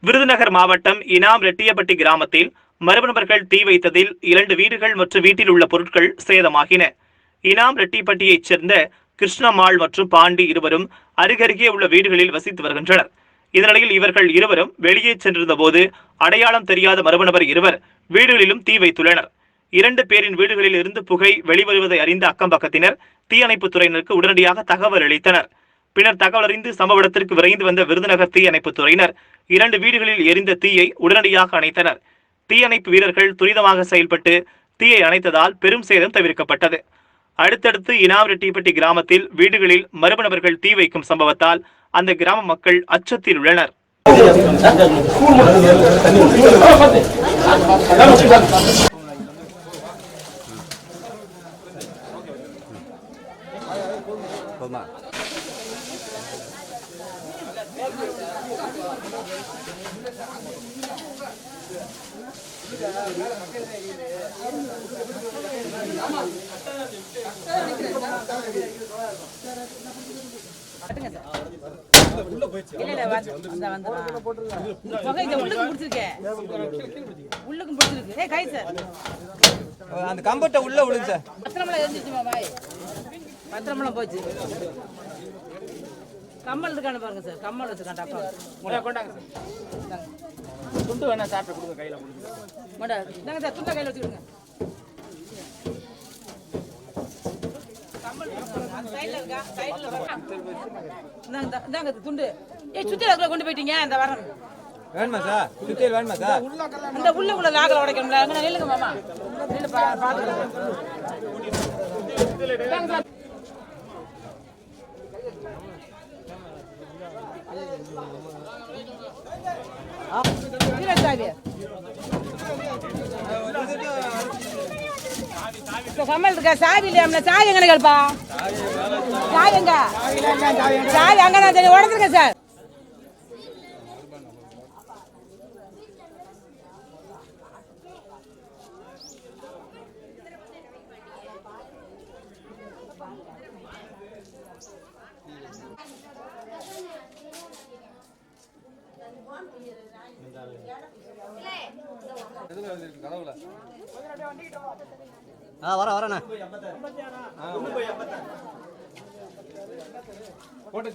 விருதுநகர் மாவட்டம் இனாம் ரெட்டியப்பட்டி கிராமத்தில் மர்ம நபர்கள் தீ வைத்ததில் இரண்டு வீடுகள் மற்றும் வீட்டில் உள்ள பொருட்கள் சேதமாகின. இனாம் ரெட்டிப்பட்டியைச் சேர்ந்த கிருஷ்ணம்மாள் மற்றும் பாண்டி இருவரும் அருகருகே உள்ள வீடுகளில் வசித்து வருகின்றனர். இதனிடையில் இவர்கள் இருவரும் வெளியே சென்றிருந்த போது அடையாளம் தெரியாத மர்ம இருவர் வீடுகளிலும் தீ வைத்துள்ளனர். இரண்டு பேரின் வீடுகளில் இருந்து புகை வெளிவருவதை அறிந்த அக்கம்பக்கத்தினர் தீயணைப்புத் துறையினருக்கு உடனடியாக தகவல் அளித்தனர். பின்னர் தகவல் அறிந்து சம்பவ இடத்திற்கு விரைந்து வந்த விருதுநகர் தீயணைப்பு துறையினர் இரண்டு வீடுகளில் எரிந்த தீயை உடனடியாக அணைத்தனர். தீயணைப்பு வீரர்கள் துரிதமாக செயல்பட்டு தீயை அணைத்ததால் பெரும் சேதம் தவிர்க்கப்பட்டது. அடுத்தடுத்து இனாவரெட்டிப்பட்டி கிராமத்தில் வீடுகளில் மர்ம நபர்கள் தீ வைக்கும் சம்பவத்தால் அந்த கிராம மக்கள் அச்சத்தில் உள்ளனர். போதுமா இல்ல, இல்ல, வந்து- அந்த வந்துடும். புகை இந்த உள்ளுக்கும் பிடிச்சிருக்கேன் உள்ளுக்கும் பிடிச்சிருக்கு. ஏய், கை சார். அந்த கம்பத்தை உள்ள விழுங்க சார் பத்திரமலை எரிஞ்சிச்சுமா, வாய். பத்திரமலை போச்சு கம்மல் இருக்கான்னு பாருங்க சார். கம்மல் வச்சிருக்கான் டப்பா கொண்டாங்க சார். துண்டு வேணா சாப்பிட்டு கொடுங்க கையில கொடுங்க. இந்தாங்க சார் துண்டை கையில வச்சுக்கிடுங்க. கம்மல் அந்த சைடுல இருக்கா? சைடுல இருக்கா? இந்தாங்க இந்தா- துண்டு. ஏய் சுத்தி அதுக்குள்ள கொண்டு போயிட்டீங்க இந்த வரேன். வேணுமா சார்? சுத்தியல் வேணுமா சார்? அந்த உள்ளுக்குள்ள லாக்கல உடைக்கணும்ல. அங்க நில்லுங்க மாமா. நில்லு பாத்துக்கலாம் இந்தாங்க கம்மல் இருக்கா சாவி இல்லையா? சாவி எங்க கேள்ப்பா. சாவி எங்க? சாவி அங்கதான் தெரியும் உடந்துருங்க சார். ஆ வர வரண்ணா. கோட்டை